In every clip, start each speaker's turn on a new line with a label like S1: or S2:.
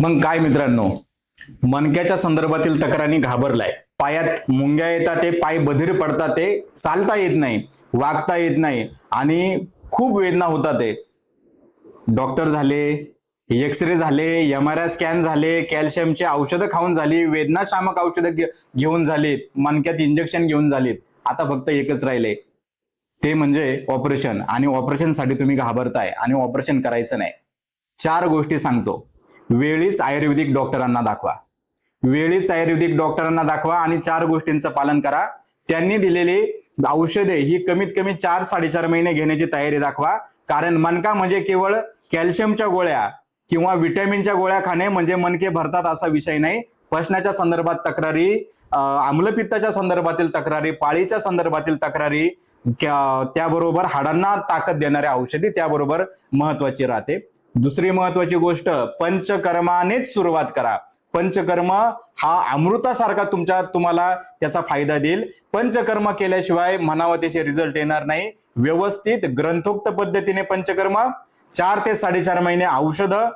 S1: मग काय मित्रांनो? मनक्याच्या संदर्भातील तक्रारी घाबरलाय. पायात मुंग्या येतात ते पाय बधीर पडतात ते चालता येत नाही वागता येत नाही आणि खूप वेदना होतात ते. डॉक्टर झाले एक्सरे झाले एम आर आय स्कॅन झाले कॅल्शियमचे औषधं खाऊन झाली वेदनाशामक औषधं घे- घेऊन झालीत मणक्यात इंजेक्शन घेऊन झालीत. आता फक्त एकच राहिले. ते म्हणजे ऑपरेशन आणि ऑपरेशनसाठी तुम्ही घाबरताय आणि ऑपरेशन करायचं नाही. चार गोष्टी सांगतो. वेळीच आयुर्वेदिक डॉक्टरांना दाखवा. वेळीच आयुर्वेदिक डॉक्टरांना दाखवा आणि चार गोष्टींचं पालन करा. त्यांनी दिलेली औषधे ही कमीत कमी चार साडेचार महिने घेण्याची तयारी दाखवा. कारण मनका म्हणजे केवळ कॅल्शियमच्या गोळ्या किंवा विटॅमिनच्या गोळ्या खाणे म्हणजे मनके भरतात असा विषय नाही. पचनाच्या संदर्भात तक्रारी आम्लपित्ताच्या संदर्भातील तक्रारी पाळीच्या संदर्भातील तक्रारी त्याबरोबर हाडांना ताकद देणाऱ्या औषधी त्याबरोबर महत्वाची राहते. दुसरी महत्वाची गोष्ट पंचकर्मानेच सुरुवात करा. पंचकर्म हा अमृतासारखा तुमच्या तुम्हाला त्याचा फायदा देईल. पंचकर्म केल्याशिवाय म्हणावं त्याचे रिझल्ट येणार नाही. व्यवस्थित ग्रंथोक्त पद्धतीने पंचकर्म. चार ते साडेचार महिने औषधं.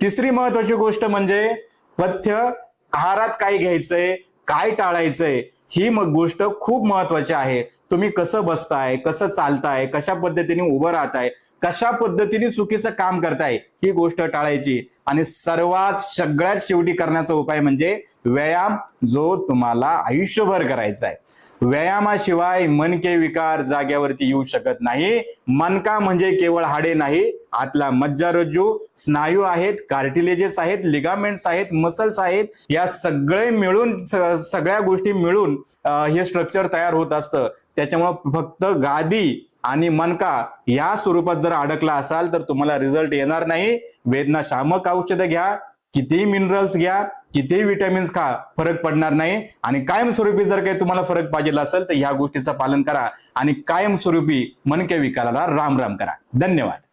S1: तिसरी महत्वाची गोष्ट म्हणजे पथ्य आहारात काय घ्यायचंय काय टाळायचंय ही मग गोष्ट खूप महत्वाची आहे. तुम्ही कसं बसताय कसं चालताय कशा पद्धतीने उभं राहताय कशा पद्धतीने चुकीचं काम करताय ही गोष्ट टाळायची. आणि सर्वात सगळ्यात शेवटी करण्याचा उपाय म्हणजे व्यायाम जो तुम्हाला आयुष्यभर करायचा आहे. व्यायामाशिवाय मनके विकार जाग्यावरती येऊ शकत नाही. मनका म्हणजे केवळ हाडे नाही आतला मज्जारज्जू स्नायू आहेत कार्टिलेजेस आहेत लिगामेंट्स आहेत मसल्स आहेत या सगळे मिळून सगळ्या गोष्टी मिळून हे स्ट्रक्चर तयार होत असतं. त्याच्यामुळं फक्त गादी आणि मनका या स्वरूपात जर अडकला असाल तर तुम्हाला रिझल्ट येणार नाही. वेदनाशामक औषधं घ्या कितीही मिनरल्स घ्या कितीही विटॅमिन्स खा फरक पडणार नाही. आणि कायमस्वरूपी जर काही तुम्हाला फरक पाहिजे असेल तर ह्या गोष्टीचं पालन करा. आणि कायमस्वरूपी मनके विकाराला राम राम करा. धन्यवाद.